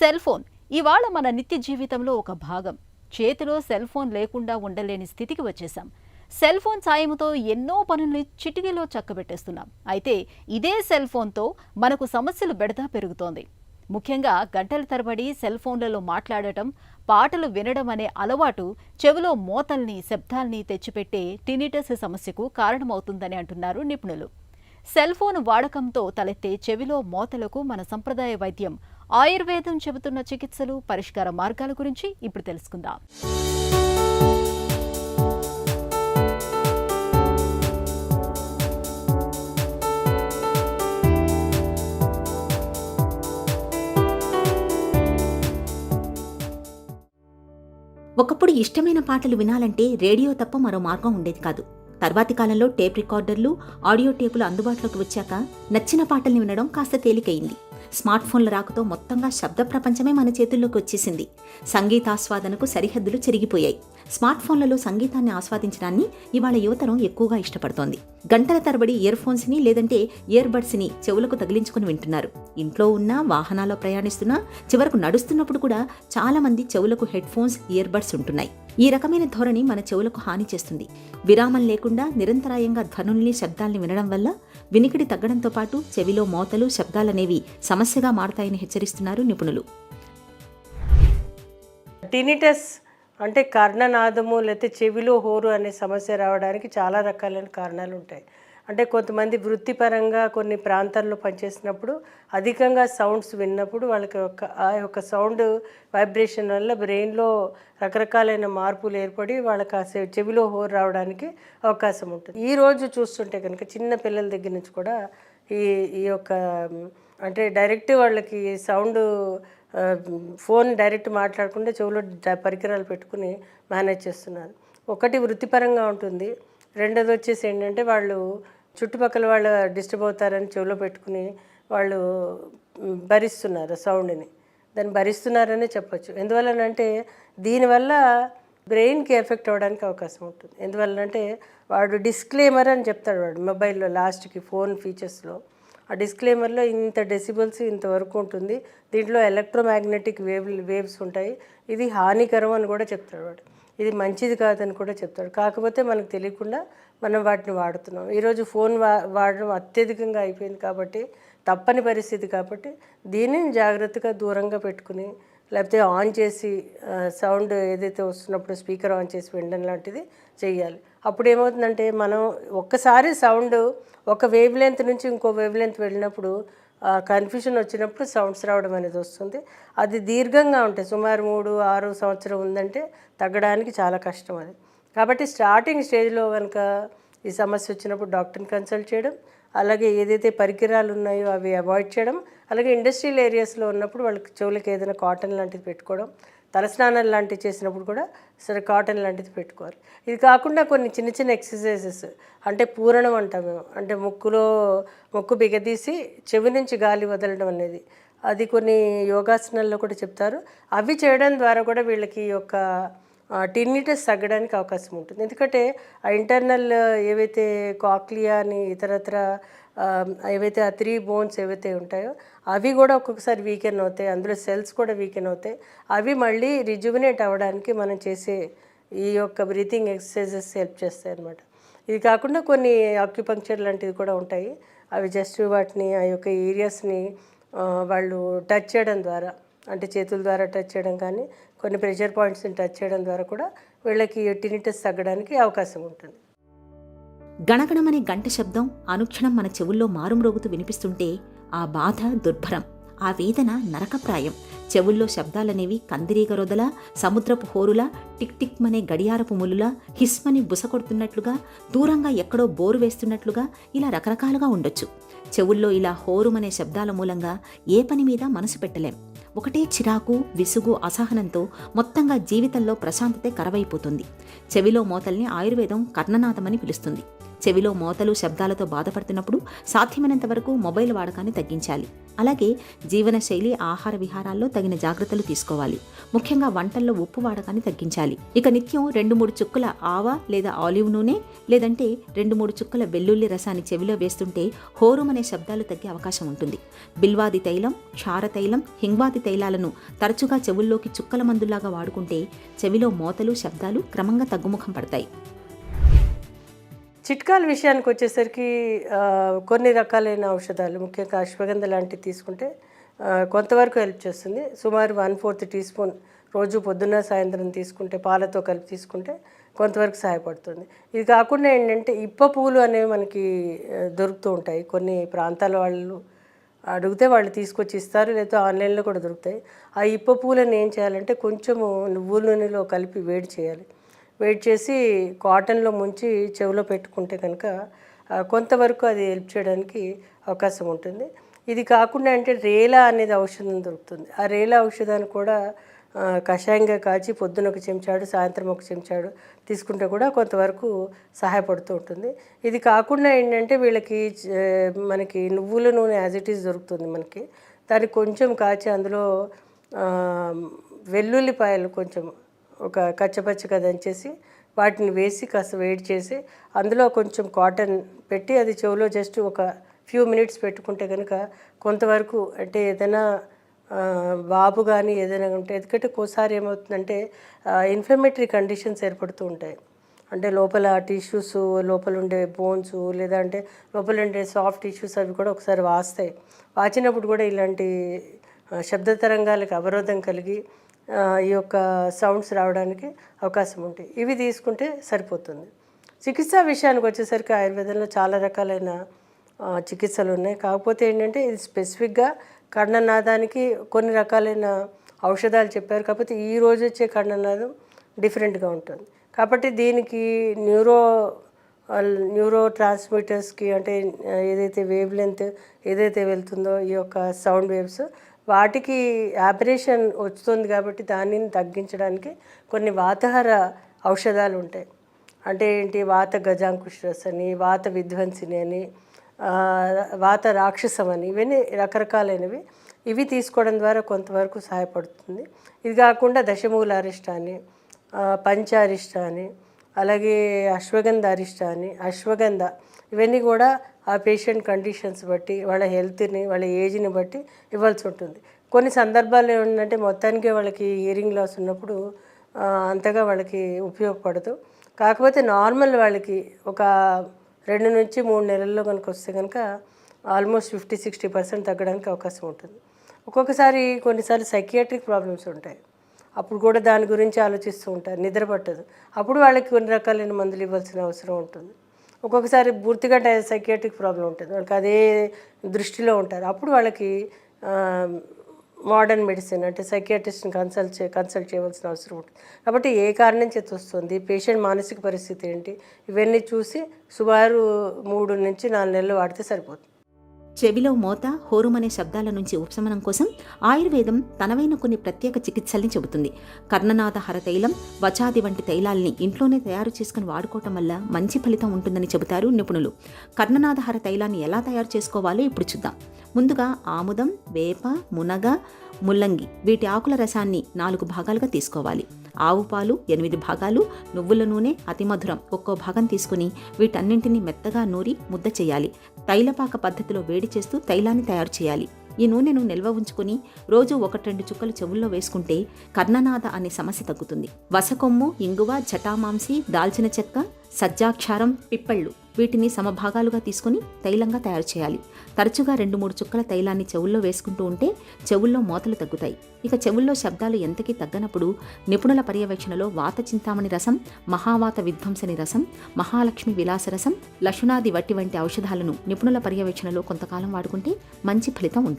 Cell phone. ఇవాళ మన నిత్య జీవితంలో ఒక భాగం. చేతిలో సెల్ ఫోన్ లేకుండా ఉండలేని స్థితికి వచ్చేసాం సెల్ ఫోన్ సాయంతో ఎన్నో పనుల్ని చిటికీలో చక్కబెట్టేస్తున్నాం. అయితే ఇదే సెల్ ఫోన్తో మనకు సమస్యలు బెడదా పెరుగుతోంది. ముఖ్యంగా గంటల తరబడి సెల్ ఫోన్లలో మాట్లాడటం పాటలు వినడం అనే అలవాటు చెవిలో మోతల్ని శబ్దాల్ని తెచ్చిపెట్టే టినిటస్ సమస్యకు కారణమవుతుందని అంటున్నారు నిపుణులు. సెల్ ఫోన్ వాడకంతో తలెత్తే చెవిలో మోతలకు మన సంప్రదాయ వైద్యం ఆయుర్వేదం చెబుతున్న చికిత్సలు పరిష్కార మార్గాల గురించి ఇప్పుడు తెలుసుకుందాం. ఒకప్పుడు ఇష్టమైన పాటలు వినాలంటే రేడియో తప్ప మరో మార్గం ఉండేది కాదు. తర్వాతి కాలంలో టేప్ రికార్డర్లు ఆడియో టేపులు అందుబాటులోకి వచ్చాక నచ్చిన పాటల్ని వినడం కాస్త తేలికైంది స్మార్ట్ ఫోన్ల రాకతో మొత్తంగా శబ్ద ప్రపంచమే మన చేతుల్లోకి వచ్చేసింది. సంగీతాస్వాదనకు సరిహద్దులు చెరిగిపోయాయి. స్మార్ట్ ఫోన్లలో సంగీతాన్ని ఆస్వాదించడాన్ని ఇవాళ యువతరం ఎక్కువగా ఇష్టపడుతోంది. గంటల తరబడి ఇయర్ ఫోన్స్ని లేదంటే ఇయర్బడ్స్ని చెవులకు తగిలించుకుని వింటున్నారు. ఇంట్లో ఉన్నా వాహనాల్లో ప్రయాణిస్తున్నా చివరకు నడుస్తున్నప్పుడు కూడా చాలా మంది చెవులకు హెడ్ ఫోన్స్ ఇయర్ బడ్స్ ఉంటున్నాయి. ఈ రకమైన ధోరణి మన చెవులకు హాని చేస్తుంది. విరామం లేకుండా నిరంతరాయంగా ధ్వనుల్ని శబ్దాల్ని వినడం వల్ల వినికిడి తగ్గడంతో పాటు చెవిలో మోతలు శబ్దాలనేవి సమస్యగా మారతాయని హెచ్చరిస్తున్నారు నిపుణులు. టినిటస్ అంటే కర్ణనాదము లేకపోతే చెవిలో హోరు అనే సమస్య రావడానికి చాలా రకాలైన కారణాలు ఉంటాయి అంటే కొంతమంది వృత్తిపరంగా కొన్ని ప్రాంతాల్లో పనిచేసినప్పుడు అధికంగా సౌండ్స్ విన్నప్పుడు వాళ్ళకి ఒక ఆ యొక్క సౌండ్ వైబ్రేషన్ వల్ల బ్రెయిన్లో రకరకాలైన మార్పులు ఏర్పడి వాళ్ళకి ఆ చెవిలో హోర్ రావడానికి అవకాశం ఉంటుంది. ఈ రోజు చూస్తుంటే కనుక చిన్న పిల్లల దగ్గర నుంచి కూడా ఈ ఈ యొక్క అంటే డైరెక్ట్ వాళ్ళకి సౌండ్ ఫోన్ డైరెక్ట్ మాట్లాడకుండా చెవిలో డ- పరికరాలు పెట్టుకుని మేనేజ్ చేస్తున్నారు. ఒకటి వృత్తిపరంగా ఉంటుంది. రెండోది వచ్చేసి ఏంటంటే వాళ్ళు చుట్టుపక్కల వాళ్ళు డిస్టర్బ్ అవుతారని చెవిలో పెట్టుకుని వాళ్ళు భరిస్తున్నారు సౌండ్ని. దాన్ని భరిస్తున్నారనే చెప్పొచ్చు. ఎందువల్లనంటే దీనివల్ల బ్రెయిన్కి ఎఫెక్ట్ అవ్వడానికి అవకాశం ఉంటుంది. ఎందువల్లనంటే వాడు డిస్క్లేమర్ అని చెప్తాడు వాడు మొబైల్లో లాస్ట్కి ఫోన్ ఫీచర్స్లో. ఆ డిస్క్లేమర్లో ఇంత డెసిబుల్స్ ఇంతవరకు ఉంటుంది. దీంట్లో ఎలక్ట్రోమాగ్నెటిక్ వేవ్ వేవ్స్ ఉంటాయి. ఇది హానికరం అని కూడా చెప్తాడు వాడు. ఇది మంచిది కాదని కూడా చెప్తాడు. కాకపోతే మనకు తెలియకుండా మనం వాటిని వాడుతున్నాం. ఈరోజు ఫోన్ వా వాడడం అత్యధికంగా అయిపోయింది కాబట్టి తప్పని పరిస్థితి కాబట్టి దీనిని జాగ్రత్తగా దూరంగా పెట్టుకుని లేకపోతే ఆన్ చేసి సౌండ్ ఏదైతే వస్తున్నప్పుడు స్పీకర్ ఆన్ చేసి వినడం లాంటిది చేయాలి అప్పుడు ఏమవుతుందంటే మనం ఒక్కసారి సౌండ్ ఒక వేవ్ లెంత్ నుంచి ఇంకో వేవ్ లెంత్ వెళ్ళినప్పుడు కన్ఫ్యూషన్ వచ్చినప్పుడు సౌండ్స్ రావడం అనేది వస్తుంది. అది దీర్ఘంగా ఉంటాయి సుమారు మూడు ఆరు సంవత్సరం ఉందంటే తగ్గడానికి చాలా కష్టం అది. కాబట్టి స్టార్టింగ్ స్టేజ్లో కనుక ఈ సమస్య వచ్చినప్పుడు డాక్టర్ని కన్సల్ట్ చేయడం అలాగే ఏదైతే పరికరాలు ఉన్నాయో అవి అవాయిడ్ చేయడం అలాగే ఇండస్ట్రియల్ ఏరియాస్లో ఉన్నప్పుడు వాళ్ళకి చెవులకి ఏదైనా కాటన్ లాంటిది పెట్టుకోవడం తలస్నానం లాంటివి చేసినప్పుడు కూడా సరే కాటన్ లాంటిది పెట్టుకోవాలి. ఇది కాకుండా కొన్ని చిన్న చిన్న ఎక్సర్సైజెస్ అంటే పూరణం అంటాం మేము. అంటే ముక్కులో ముక్కు బిగదీసి చెవి నుంచి గాలి వదలడం అనేది. అది కొన్ని యోగాసనాల్లో కూడా చెప్తారు. అవి చేయడం ద్వారా కూడా వీళ్ళకి యొక్క టిన్నిటస్ తగ్గడానికి అవకాశం ఉంటుంది. ఎందుకంటే ఆ ఇంటర్నల్ ఏవైతే కాక్లియా అని ఇతరత్ర ఏవైతే ఆ త్రీ బోన్స్ ఏవైతే ఉంటాయో అవి కూడా ఒక్కొక్కసారి వీకెన్ అవుతాయి. అందులో సెల్స్ కూడా వీకెన్ అవుతాయి. అవి మళ్ళీ రిజువినేట్ అవ్వడానికి మనం చేసే ఈ యొక్క బ్రీతింగ్ ఎక్సర్సైజెస్ హెల్ప్ చేస్తాయి అన్నమాట. ఇది కాకుండా కొన్ని ఆక్యుపంక్చర్ లాంటివి కూడా ఉంటాయి. అవి జస్ట్ వాటిని ఆ యొక్క ఏరియాస్ని వాళ్ళు టచ్ చేయడం ద్వారా అంటే చేతుల ద్వారా టచ్ చేయడం కానీ కొన్ని ప్రెషర్ పాయింట్స్ని టచ్ చేయడం ద్వారా కూడా వీళ్ళకి టినిటస్ తగ్గడానికి అవకాశం ఉంటుంది. గణగణమనే గంట శబ్దం అనుక్షణం మన చెవుల్లో మారుమ్రోగుతూ వినిపిస్తుంటే ఆ బాధ దుర్భరం ఆ వేదన నరకప్రాయం. చెవుల్లో శబ్దాలనేవి కందిరీగరొదల సముద్రపు హోరులా టిక్ టిక్ మనే గడియారపు ములులా హిస్మని బుసకొడుతున్నట్లుగా దూరంగా ఎక్కడో బోరు వేస్తున్నట్లుగా ఇలా రకరకాలుగా ఉండొచ్చు. చెవుల్లో ఇలా హోరుమనే శబ్దాల మూలంగా ఏ పని మీద మనసు పెట్టలేం. ఒకటే చిరాకు విసుగు అసహనంతో మొత్తంగా జీవితంలో ప్రశాంతతే కరవైపోతుంది. చెవిలో మోతల్ని ఆయుర్వేదం కర్ణనాథమని పిలుస్తుంది. చెవిలో మోతలు శబ్దాలతో బాధపడుతున్నప్పుడు సాధ్యమైనంత వరకు మొబైల్ వాడకాన్ని తగ్గించాలి. అలాగే జీవనశైలి ఆహార విహారాల్లో తగిన జాగ్రత్తలు తీసుకోవాలి. ముఖ్యంగా వంటల్లో ఉప్పు వాడకాన్ని తగ్గించాలి. ఇక నిత్యం రెండు మూడు చుక్కల ఆవ లేదా ఆలివ్ నూనె లేదంటే రెండు మూడు చుక్కల వెల్లుల్లి రసాన్ని చెవిలో వేస్తుంటే హోరుం అనే శబ్దాలు తగ్గే అవకాశం ఉంటుంది. బిల్వాది తైలం క్షార తైలం హింగ్వాది తైలాలను తరచుగా చెవుల్లోకి చుక్కల మందులాగా వాడుకుంటే చెవిలో మోతలు శబ్దాలు క్రమంగా తగ్గుముఖం పడతాయి. చిట్కాల విషయానికి వచ్చేసరికి కొన్ని రకాలైన ఔషధాలు ముఖ్యంగా అశ్వగంధ లాంటివి తీసుకుంటే కొంతవరకు హెల్ప్ చేస్తుంది. సుమారు వన్ ఫోర్త్ టీ స్పూన్ రోజు పొద్దున్న సాయంత్రం తీసుకుంటే పాలతో కలిపి తీసుకుంటే కొంతవరకు సహాయపడుతుంది. ఇది కాకుండా ఏంటంటే ఇప్ప పూలు అనేవి మనకి దొరుకుతూ ఉంటాయి. కొన్ని ప్రాంతాల వాళ్ళు అడిగితే వాళ్ళు తీసుకొచ్చి ఇస్తారు లేదా ఆన్లైన్లో కూడా దొరుకుతాయి. ఆ ఇప్ప పూలను ఏం చేయాలంటే కొంచెము నువ్వుల నూనెలో కలిపి వేడి చేయాలి. వెయిట్ చేసి కాటన్లో ముంచి చెవిలో పెట్టుకుంటే కనుక కొంతవరకు అది హెల్ప్ చేయడానికి అవకాశం ఉంటుంది. ఇది కాకుండా అంటే రేలా అనేది ఔషధం దొరుకుతుంది. ఆ రేలా ఔషధాన్ని కూడా కషాయంగా కాచి పొద్దున ఒక చెంచాడు సాయంత్రం ఒక చెంచాడు తీసుకుంటే కూడా కొంతవరకు సహాయపడుతూ ఉంటుంది. ఇది కాకుండా ఏంటంటే వీళ్ళకి మనకి నువ్వుల నూనె యాజ్ ఇట్ ఈస్ దొరుకుతుంది మనకి. దాన్ని కొంచెం కాచి అందులో వెల్లుల్లిపాయలు కొంచెం ఒక కచ్చపచ్చగా దంచేసి వాటిని వేసి కాస్త వేడి చేసి అందులో కొంచెం కాటన్ పెట్టి అది చెవిలో జస్ట్ ఒక ఫ్యూ మినిట్స్ పెట్టుకుంటే కనుక కొంతవరకు అంటే ఏదైనా బాబు కానీ ఏదైనా ఉంటే ఎందుకంటే ఒకసారి ఏమవుతుందంటే ఇన్ఫ్లమేటరీ కండిషన్స్ ఏర్పడుతూ ఉంటాయి. అంటే లోపల టిష్యూస్ లోపల ఉండే బోన్స్ లేదా అంటే లోపల ఉండే సాఫ్ట్ టిష్యూస్ అవి కూడా ఒకసారి వాస్తాయి. వాచినప్పుడు కూడా ఇలాంటి శబ్ద తరంగాలకు అవరోధం కలిగి ఈ యొక్క సౌండ్స్ రావడానికి అవకాశం ఉంటాయి. ఇవి తీసుకుంటే సరిపోతుంది. చికిత్సా విషయానికి వచ్చేసరికి ఆయుర్వేదంలో చాలా రకాలైన చికిత్సలు ఉన్నాయి. కాకపోతే ఏంటంటే ఇది స్పెసిఫిక్గా కర్ణనాదానికి కొన్ని రకాలైన ఔషధాలు చెప్పారు. కాకపోతే ఈ రోజు వచ్చే కర్ణనాదం డిఫరెంట్గా ఉంటుంది. కాబట్టి దీనికి న్యూరో న్యూరో ట్రాన్స్మిటర్స్కి అంటే ఏదైతే వేవ్ లెంత్ ఏదైతే వెళ్తుందో ఈ యొక్క సౌండ్ వేవ్స్ వాటికి ఆపరేషన్ వస్తుంది కాబట్టి దానిని తగ్గించడానికి కొన్ని వాతహార ఔషధాలు ఉంటాయి. అంటే ఏంటి? వాత గజాంకుశ్రస్ అని వాత విధ్వంసిని అని వాత రాక్షసం అని ఇవన్నీ రకరకాలైనవి. ఇవి తీసుకోవడం ద్వారా కొంతవరకు సహాయపడుతుంది. ఇది కాకుండా దశమూల అరిష్ట అని పంచారిష్ట అని అలాగే అశ్వగంధ అరిష్ట అని అశ్వగంధ ఇవన్నీ కూడా ఆ పేషెంట్ కండిషన్స్ బట్టి వాళ్ళ హెల్త్ని వాళ్ళ ఏజ్ని బట్టి ఇవ్వాల్సి ఉంటుంది. కొన్ని సందర్భాలు ఏంటంటే మొత్తానికి వాళ్ళకి ఇయరింగ్ లాస్ ఉన్నప్పుడు అంతగా వాళ్ళకి ఉపయోగపడదు. కాకపోతే నార్మల్ వాళ్ళకి ఒక రెండు నుంచి మూడు నెలల్లో కనుక వస్తే కనుక ఆల్మోస్ట్ ఫిఫ్టీ సిక్స్టీ పర్సెంట్ తగ్గడానికి అవకాశం ఉంటుంది. ఒక్కొక్కసారి కొన్నిసార్లు సైకియాట్రిక్ ప్రాబ్లమ్స్ ఉంటాయి. అప్పుడు కూడా దాని గురించి ఆలోచిస్తూ ఉంటారు నిద్ర పట్టదు. అప్పుడు వాళ్ళకి కొన్ని రకాలైన మందులు ఇవ్వాల్సిన అవసరం ఉంటుంది. ఒక్కొక్కసారి పూర్తిగా సైకియాట్రిక్ ప్రాబ్లం ఉంటుంది. వాళ్ళకి అదే దృష్టిలో ఉంటారు. అప్పుడు వాళ్ళకి మోడర్న్ మెడిసిన్ అంటే సైకియాట్రిస్ట్ని కన్సల్ట్ చే కన్సల్ట్ చేయవలసిన అవసరం ఉంటుంది. కాబట్టి ఏ కారణం చేత వస్తుంది? పేషెంట్ మానసిక పరిస్థితి ఏంటి? ఇవన్నీ చూసి సుమారు మూడు నుంచి నాలుగు నెలలు వాడితే సరిపోతుంది. చెవిలో మోత హోరుమనే శబ్దాల నుంచి ఉపశమనం కోసం ఆయుర్వేదం తనవైన కొన్ని ప్రత్యేక చికిత్సల్ని చెబుతుంది. కర్ణనాథ హర తైలం వచాది వంటి తైలాల్ని ఇంట్లోనే తయారు చేసుకుని వాడుకోవటం వల్ల మంచి ఫలితం ఉంటుందని చెబుతారు నిపుణులు. కర్ణనాథ హర తైలాన్ని ఎలా తయారు చేసుకోవాలో ఇప్పుడు చూద్దాం. ముందుగా ఆముదం వేప మునగ ముల్లంగి వీటి ఆకుల రసాన్ని నాలుగు భాగాలుగా తీసుకోవాలి. ఆవు పాలు ఎనిమిది భాగాలు నువ్వుల నూనె అతి మధురం ఒక్కో భాగం తీసుకుని వీటన్నింటినీ మెత్తగా నూరి ముద్ద చేయాలి. తైలపాక పద్ధతిలో వేడి చేస్తూ తైలాన్ని తయారు చేయాలి. ఈ నూనెను నిల్వ ఉంచుకుని రోజు ఒకటి రెండు చుక్కలు చెవుల్లో వేసుకుంటే కర్ణనాథ అనే సమస్య తగ్గుతుంది. వసకొమ్ము ఇంగువ జటామాంసి దాల్చిన చెక్క సజ్జాక్షారం పిప్పళ్ళు. వీటిని సమభాగాలుగా తీసుకుని తైలంగా తయారు చేయాలి. తరచుగా రెండు మూడు చుక్కల తైలాన్ని చెవుల్లో వేసుకుంటూ ఉంటే చెవుల్లో మోతలు తగ్గుతాయి. ఇక చెవుల్లో శబ్దాలు ఎంతకీ తగ్గనప్పుడు నిపుణుల పర్యవేక్షణలో వాత చింతామణి రసం మహావాత విధ్వంసని రసం మహాలక్ష్మి విలాస రసం లక్షణాది వట్టి వంటి ఔషధాలను నిపుణుల పర్యవేక్షణలో కొంతకాలం వాడుకుంటే మంచి ఫలితం ఉంటుంది.